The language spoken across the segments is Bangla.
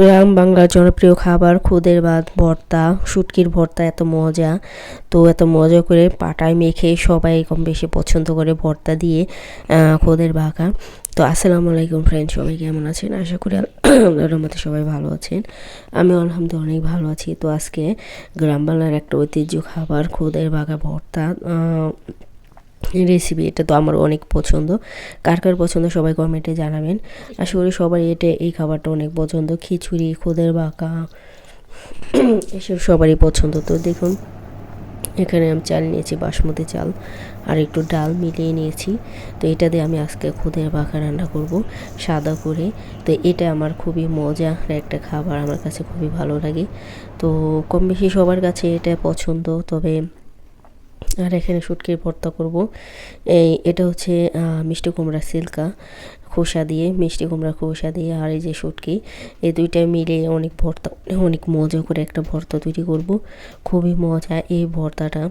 গ্রাম বাংলার জনপ্রিয় খাবার, খুদের ভাত, ভর্তা, শুটকির ভর্তা এত মজা। তো এত মজা করে পাটায় মেখে সবাই কম বেশি পছন্দ করে ভর্তা দিয়ে খুদের ভাকা তো আসসালামু আলাইকুম ফ্রেন্ড সবাই কেমন আছেন? আশা করি আল্লাহর রহমতে সবাই ভালো আছেন। আমি আলহামদুলিল্লাহ অনেক ভালো আছি। তো আজকে গ্রাম বাংলার একটা ঐতিহ্য খাবার, খুদের ভাকা ভর্তা রেসিপি এটা তো আমার অনেক পছন্দ। কার কার পছন্দ সবাই কমেন্টে জানাবেন। আশা করি সবাই এটা, এই খাবারটা অনেক পছন্দ। খিচুড়ি, খুদের বাঁকা, এসব সবারই পছন্দ। তো দেখুন, এখানে আমি চাল নিয়েছি, বাসমতি চাল, আর একটু ডাল মিলিয়ে নিয়েছি। তো এটা দিয়ে আমি আজকে খুদের বাঁকা রান্না করব, সাদা করে। তো এটা আমার খুবই মজা একটা খাবার, আমার কাছে খুবই ভালো লাগে। তো কম বেশি সবার কাছে এটা পছন্দ, তবে আর এখানে শুটকির ভর্তা করব। এই, এটা হচ্ছে মিষ্টি কুমড়া সিল্কা খোসা দিয়ে, মিষ্টি কুমড়া খোসা দিয়ে আর এই যে শুটকি, এই দুইটা মিলে অনেক ভর্তা, অনেক মজা করে একটা ভর্তা তৈরি করব। খুবই মজা এই ভর্তাটা।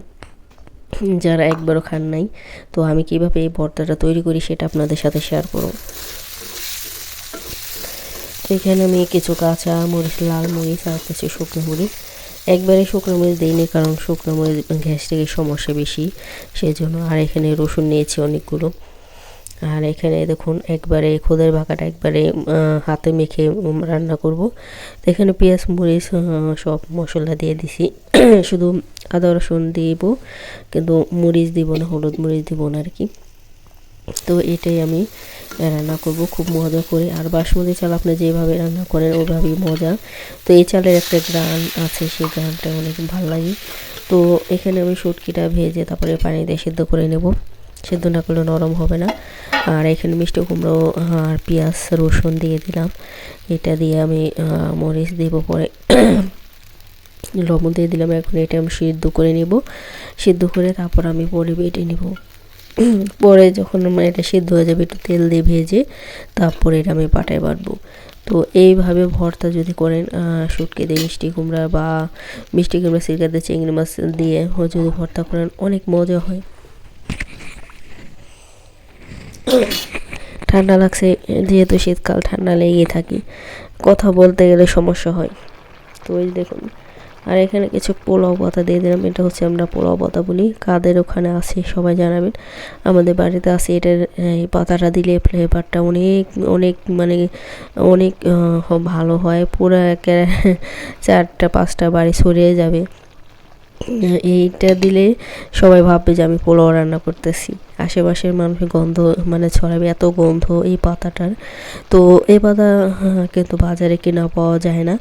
যারা একবারও খান নাই, তো আমি কীভাবে এই ভর্তাটা তৈরি করি সেটা আপনাদের সাথে শেয়ার করব। এখানে আমি কিছু কাঁচা মরিচ, লাল মরিচ আর কিছু শুকনো মরিচ একবারে শুকনো মরিচ দিইনি, কারণ শুকনো মরিচ গ্যাস্ট্রিকের সমস্যা বেশি সেই জন্য আর এখানে রসুন নিয়েছি অনেকগুলো। আর এখানে দেখুন, একবারে খোদের ভাকাটা একবারে হাতে মেখে রান্না করব। তো এখানে পেঁয়াজ, মরিচ সব মশলা দিয়ে দিছি। শুধু আদা, রসুন দিব, কিন্তু মরিচ দিব না, হলুদ মরিচ দিব না আর কি। তো এটাই আমি রান্না করব খুব মজা করে। আর বাসমতি চাল আপনি যেভাবে রান্না করেন ওইভাবেই মজা। তো এই চালের একটা গ্রান আছে, সেই গ্রানটা অনেক ভালো লাগে। তো এখানে আমি শুটকিটা ভেজে তারপরে পানি দিয়ে সেদ্ধ করে নেব। সেদ্ধ না করলে নরম হবে না। আর এখানে মিষ্টি কুমড়ো আর পেঁয়াজ, রসুন দিয়ে দিলাম। এটা দিয়ে আমি মরিচ দেব পরে। লবণ দিয়ে দিলাম। এখন এটা আমি সিদ্ধ করে নেব। সিদ্ধ করে তারপর আমি পরে বেটে নেব। পরে যখন আমার এটা সিদ্ধ হয়ে যাবে, একটু তেল দিয়ে ভেজে তারপরে এটা আমি পাটায় বাটবো। তো এইভাবে ভর্তা যদি করেন শুটকে দিয়ে মিষ্টি কুমড়া বা মিষ্টি কুমড়া সিরকাতে চিংড়ি মাছ দিয়ে যদি ভর্তা করেন, অনেক মজা হয়। ঠান্ডা লাগছে, যেহেতু শীতকাল, ঠান্ডা লেগেই থাকি। কথা বলতে গেলে সমস্যা হয়। তো ওই দেখুন আর এখানে কিছু পোলাও পাতা দিয়ে দিলাম। এটা হচ্ছে আমরা পোলাও পাতা বলি। কাদের ওখানে আছে সবাই জানাবেন। আমাদের বাড়িতে আছে এটার, এই পাতাটা দিলে ফ্লেভারটা অনেক অনেক মানে অনেক ভালো হয়। পুরো চারটা, পাঁচটা বাড়ি ছড়িয়ে যাবে। এইটা দিলে সবাই ভাববে যে আমি পোলাও রান্না করতেছি। আশেপাশের মানুষের গন্ধ মানে ছড়াবে এত গন্ধ এই পাতাটার। তো এই পাতা কিন্তু বাজারে কেনা পাওয়া যায় না।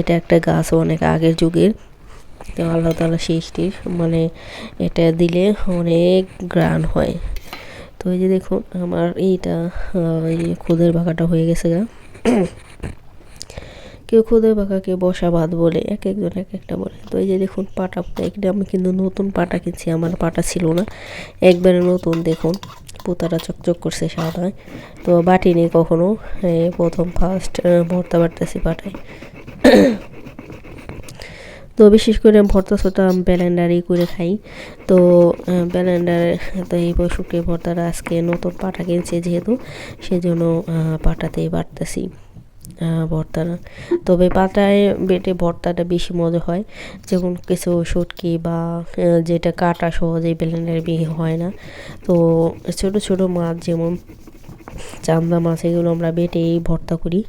এটা একটা গাছ অনেক আগের যুগের। তো আল্লাহ তালা সৃষ্টির মানে এটা দিলে অনেক গ্রান হয়। তো এই যে দেখুন, আমার এইটা এই খুদের বাঁকাটা হয়ে গেছে গা। কেউ খুদে বাঁকা কেউ বসা ভাত বলে এক একজন এক একটা বলে। তো এই যে দেখুন পাটা এটা আমি কিন্তু নতুন পাটা কিনছি আমার পাটা ছিল না। একবারে নতুন দেখুন। পোতাটা চকচক করছে সাদায়। তো বাটি নেই কখনো এই প্রথম ফার্স্ট ভর্তা বাটতেছি পাটায়। তো বিশেষ করে ভর্তা সোটা ব্যালেন্ডারই করে খাই। তো ব্যালেন্ডার তো এই শুকিয়ে ভর্তাটা আজকে নতুন পাটা কিনছে যেহেতু সেজন্য পাটাতেই বাটতেছি। আহ, ভর্তাটা তবে পাতায় বেটে ভর্তাটা বেশি মজা হয়। যেমন কিছু শুটকি বা যেটা কাটা সহজেই ব্লেন্ডারে বিয়ে হয় না। তো ছোট ছোট মাছ যেমন চান্দা মাছ, এগুলো আমরা বেটেই ভর্তা করি।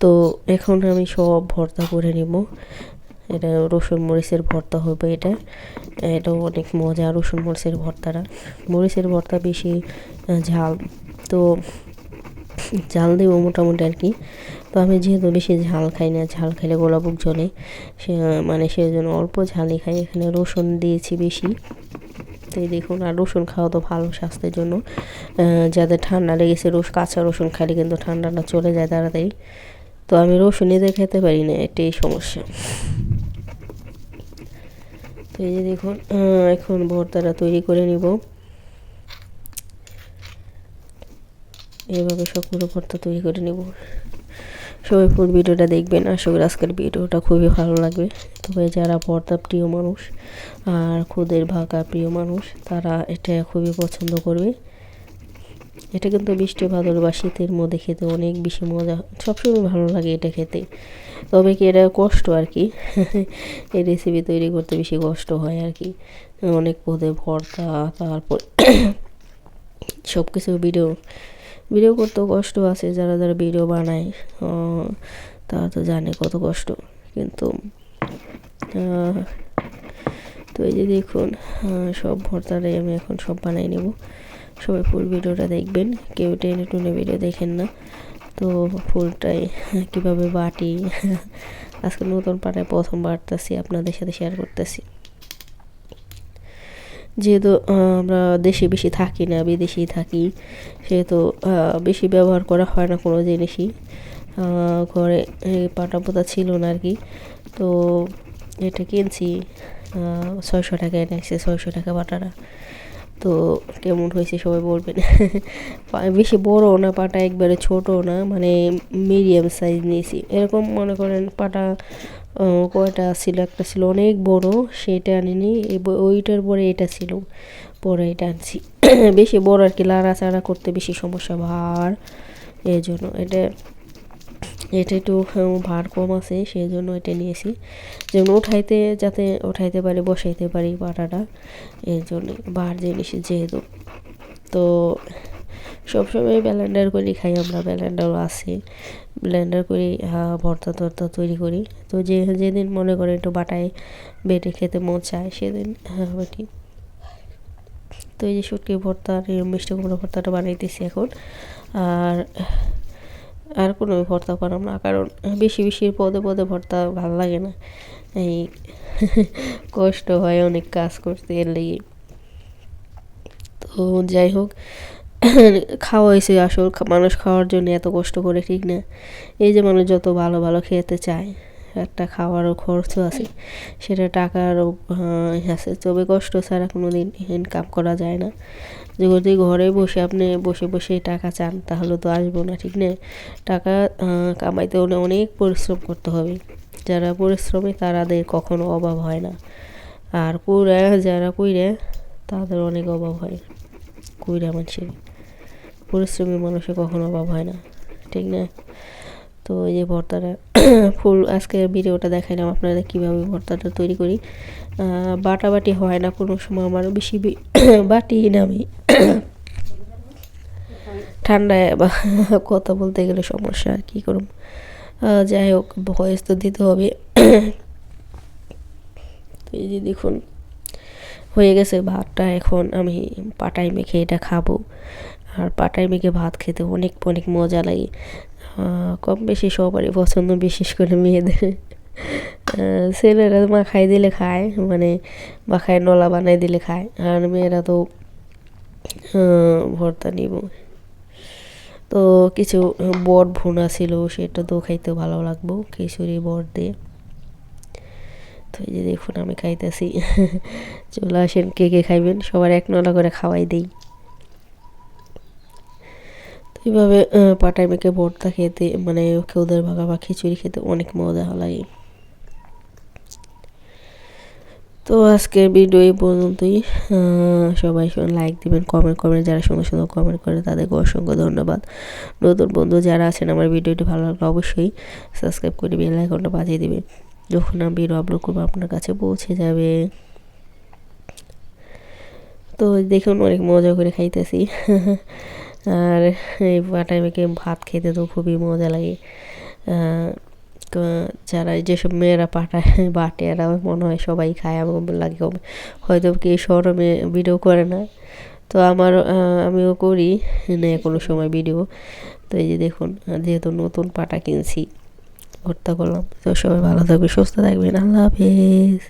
তো এখন আমি সব ভর্তা করে নেব। এটা রসুন মরিচের ভর্তা হবে এটা। এটাও অনেক মজা রসুন মরিচের ভর্তাটা। মরিচের ভর্তা বেশি ঝাল। তো ঝাল দেবো মোটামুটি আর কি। তো আমি যেহেতু বেশি ঝাল খাই না, ঝাল খেলে গোলাপুক জলে সে মানে সেই জন্য অল্প ঝালই খাই, এখানে রসুন দিয়েছি বেশি। তো এই দেখুন, আর রসুন খাওয়া তো ভালো স্বাস্থ্যের জন্য। যাদের ঠান্ডা লেগেছে রস, কাঁচা রসুন খাইলে কিন্তু ঠান্ডাটা চলে যায় তাড়াতাড়ি। তো আমি রসুন এদের খেতে পারি না, এটাই সমস্যা। তো এই যে দেখুন এখন ভর্তাটা তৈরি করে নিব। এইভাবে সবগুলো ভর্তা তৈরি করে নেব। সবাই ফুল ভিডিওটা দেখবেন, আশা করি আজকের ভিডিওটা খুবই ভালো লাগবে। তবে যারা ভর্তা প্রিয় মানুষ আর খুদের ভাগা প্রিয় মানুষ, তারা এটা খুবই পছন্দ করবে। এটা কিন্তু বৃষ্টি ভাদর বা শীতের মধ্যে খেতে অনেক বেশি মজা, সবসময় ভালো লাগে এটা খেতে। তবে কি এটা কষ্ট আর কি? এই রেসিপি তৈরি করতে বেশি কষ্ট হয় আর কি। অনেক পদে ভর্তা, তারপর সব কিছু ভিডিও ভিডিও করতেও কষ্ট আছে, যারা যারা ভিডিও বানায় তারা তো জানে কত কষ্ট। কিন্তু তো এই যে দেখুন সব ভর্তাটাই আমি এখন সব বানাই নেব। সবাই ফুল ভিডিওটা দেখবেন, কেউ টেনে টুনে ভিডিও দেখেন না। তো ফুলটাই কীভাবে বাটি, আজকে নতুন পাটায় প্রথম বাড়তেছি আপনাদের সাথে শেয়ার করতেছি। যেহেতু আমরা দেশে বেশি থাকি না, বিদেশেই থাকি, সেহেতু বেশি ব্যবহার করা হয় না কোনো জিনিসই। ঘরে পাটা পোতা ছিল না আর কি। তো এটা কিনছি ছয়শো টাকায় এনেছে ছয়শো টাকা বাটাটা তো কেমন হয়েছে সবাই বলবেন। বেশি বড় না, পাটা একবারে ছোট না মানে মিডিয়াম সাইজ নিয়েছি। এরকম মনে করেন পাটা কয়টা ছিল? একটা ছিল অনেক বড়, সেটা আনিনি। ওইটার পরে এটা ছিল, পরে এটা আনছি। বেশি বড় আর কি, লাড়াচাড়া করতে বেশি সমস্যা, ভার। এই জন্য এটা এটা একটু ভার কম আছে সেই জন্য এটা নিয়েছি। যেমন উঠাইতে, যাতে উঠাইতে পারি, বসাইতে পারি পাটাটা এই জন্য ভার জিনিস যেহেতু। তো সবসময় ব্যালেন্ডার করে খাই, আমরা ব্যালেন্ডারও আছে। ব্লেন্ডার করে ভর্তা টর্তা তৈরি করি। তো যে, যেদিন মনে করে একটু বাটায় বেটে খেতে মন চায়, সেদিন বেটি তো এই যে শুটকি ভর্তা আর মিষ্টি কুমড়ো ভর্তাটা বানাইতেছি এখন। আর আর কোনো ভর্তা করাম না, কারণ বেশি বেশি পদে পদে ভর্তা ভালো লাগে না। এই কষ্ট হয় অনেক কাজ করতে এর লেগে। তো যাই হোক খাওয়া হয়েছে আসল মানুষ খাওয়ার জন্য এত কষ্ট করে, ঠিক না? এই যে মানুষ যত ভালো ভালো খেতে চায়, একটা খাওয়ারও খরচ আছে, সেটা টাকারও আছে। তবে কষ্ট ছাড়া কোনো দিন ইনকাম করা যায় না। যদি ঘরে বসে আপনি বসে বসে টাকা চান, তাহলে তো আসব না, ঠিক না? টাকা কামাইতে হলে অনেক পরিশ্রম করতে হবে। যারা পরিশ্রমী তারাদের কখনো অভাব হয় না। আর কুইরা যারা কুইরে, তাদের অনেক অভাব হয়, কুইরা মানুষের। পরিশ্রমী মানুষের কখনো অভাব হয় না, ঠিক না? তো এই যে ভর্তাটা, ফুল, আজকে ভিডিওটা দেখাইলাম আপনাদের কীভাবে ভর্তাটা তৈরি করি। বাটা বাটি হয় না কোনো সময়, আমার বেশি বাটি না আমি। ঠান্ডায় বা কথা বলতে গেলে সমস্যা, আর কী করুন যাই হোক, ভয়েস তো দিতে হবে। তো এই যে দেখুন, হয়ে গেছে ভাতটা, এখন আমি পাটাই মেখে এটা খাব। আর পাটাই মেখে ভাত খেতে অনেক অনেক মজা লাগে। কম বেশি সবারই পছন্দ, বিশেষ করে মেয়েদের। ছেলেরা মাখাই দিলে খায় মানে মাখায় নলা বানাই দিলে খায়, আর মেয়েরা তো ভর্তা নিব। তো কিছু বট ভুনা ছিল, সেটা তো খাইতে ভালো লাগবো, খিচুড়ি, বট দিয়ে। তো এই যে দেখুন, আমি খাইতেছি। চলে আসেন, কে কে খাইবেন? সবার এক নলা করে খাওয়াই দেই। এইভাবে পাটাই মেখে ভর্তা খেতে মানে কেউদের ভাগা বা খিচুড়ি খেতে অনেক মজা লাগে। তো আজকের ভিডিও এই পর্যন্তই। সবাই লাইক দিবেন কমেন্ট করবেন। যারা সুন্দর সুন্দর কমেন্ট করে, তাদেরকে অসংখ্য ধন্যবাদ। নতুন বন্ধু যারা আছেন, আমার ভিডিওটি ভালো লাগলে অবশ্যই সাবস্ক্রাইব করে বেল আইকনটা বাজিয়ে দেবেন। যখন আমি ভিডিও আপলোড করব, আপনার কাছে পৌঁছে যাবে। তো দেখুন, অনেক মজা করে খাইতেছি। আর এই পাটায় মেখে ভাত খেতে তো খুবই মজা লাগে। যারা যেসব মেয়েরা পাঠায়, বাটে, এরা মনে হয় সবাই খায়, আমার লাগে হয়তো কি শহরে ভিডিও করে না। তো আমার আমিও করি না কোনো সময় ভিডিও তো এই যে দেখুন, যেহেতু নতুন পাটা কিনছি, ভর্তা করলাম। তো সবাই ভালো থাকবে সুস্থ থাকবেন, আল্লাহ হাফিজ।